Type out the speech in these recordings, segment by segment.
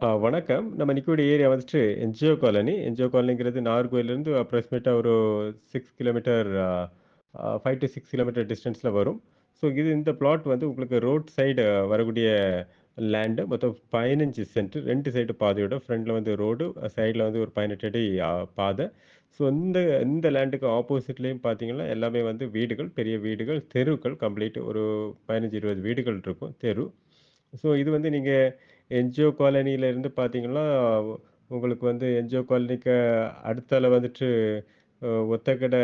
ஆ வணக்கம். நம்ம நிக்கக்கூடிய ஏரியா வந்துட்டு என்ஜிஓ காலனி. என்ஜிஓ காலனிங்கிறது நாகர்கோவில்லேருந்து அப்ராக்ஸிமேட்டா ஒரு 6 கிலோமீட்டர் அ அ 5 டூ 6 கிலோமீட்டர் டிஸ்டன்ஸ்ல வரும். ஸோ இது இந்த பிளாட் வந்து உங்களுக்கு ரோட் சைடு வரக்கூடிய லேண்டு. மொத்தம் 15 சென்ட். 2 சைடு பாதையோட ஃப்ரண்ட்ல வந்து ரோடு, சைடுல வந்து ஒரு 18 அடி அ பாதை. ஸோ இந்த இந்த லேண்டுக்கு ஆப்போசிட்லயும் பார்த்தீங்கன்னா, எல்லாமே வந்து வீடுகள், பெரிய வீடுகள், தெருக்கள் கம்ப்ளீட் ஒரு 15, 20 வீடுகள் இருக்கும் தெரு. ஸோ இது வந்து நீங்க என்ஜிஓ காலனியிலேருந்து பார்த்தீங்கன்னா, உங்களுக்கு வந்து என்ஜிஓ காலனிக்கு அடுத்தால வந்துட்டு ஒத்தக்கடை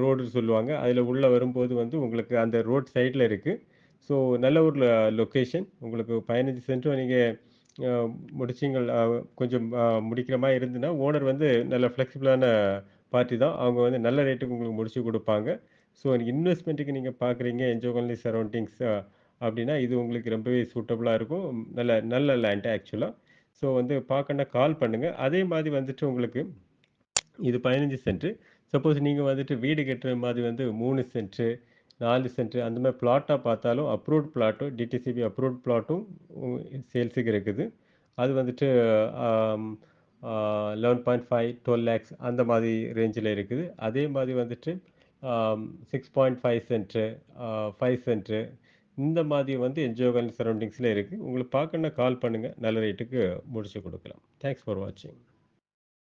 ரோடு சொல்லுவாங்க. அதில் உள்ளே வரும்போது வந்து உங்களுக்கு அந்த ரோட் சைடில் இருக்குது ஸோ நல்ல ஒரு ல உங்களுக்கு 15 சென்ட்டும் நீங்கள் முடிச்சிங்கள் முடிச்சீங்கள் கொஞ்சம் முடிக்கிற மாதிரி இருந்துன்னா, ஓனர் வந்து நல்ல ஃப்ளெக்சிபிளான பார்ட்டி தான். அவங்க வந்து நல்ல ரேட்டுக்கு உங்களுக்கு முடிச்சு கொடுப்பாங்க ஸோ இன்வெஸ்ட்மெண்ட்டுக்கு நீங்கள் பார்க்குறீங்க என்ஜிஓ காலனி சரௌண்டிங்ஸ் அப்படின்னா இது உங்களுக்கு ரொம்பவே சூட்டபுளாக இருக்கும். நல்ல நல்ல லேண்ட் ஆக்சுவலாக ஸோ வந்து பார்க்கணுன்னா கால் பண்ணுங்கள் அதே மாதிரி வந்துட்டு உங்களுக்கு இது பதினஞ்சு சென்ட்டு சப்போஸ் நீங்கள் வந்துட்டு வீடு கட்டுற மாதிரி வந்து மூணு சென்ட்டு நாலு சென்ட் அந்த மாதிரி பிளாட்டாக பார்த்தாலும் அப்ரூவ்ட் பிளாட்டும், டிடிசிபி அப்ரூவ்ட் பிளாட்டும் சேல்ஸுக்கு இருக்குது. அது வந்துட்டு eleven point five twelve lakhs அந்த மாதிரி ரேஞ்சில் இருக்குது. அதே மாதிரி வந்துட்டு six point five cent five cent இந்த மாதிரி வந்து என்ஜிஓ காலனி சரௌண்டிங்ஸில் இருக்குது உங்களுக்கு பார்க்கணுன்னா கால் பண்ணுங்கள் நல்ல ரேட்டுக்கு முடிச்சு கொடுக்கலாம். தேங்க்ஸ் ஃபார் வாட்சிங்.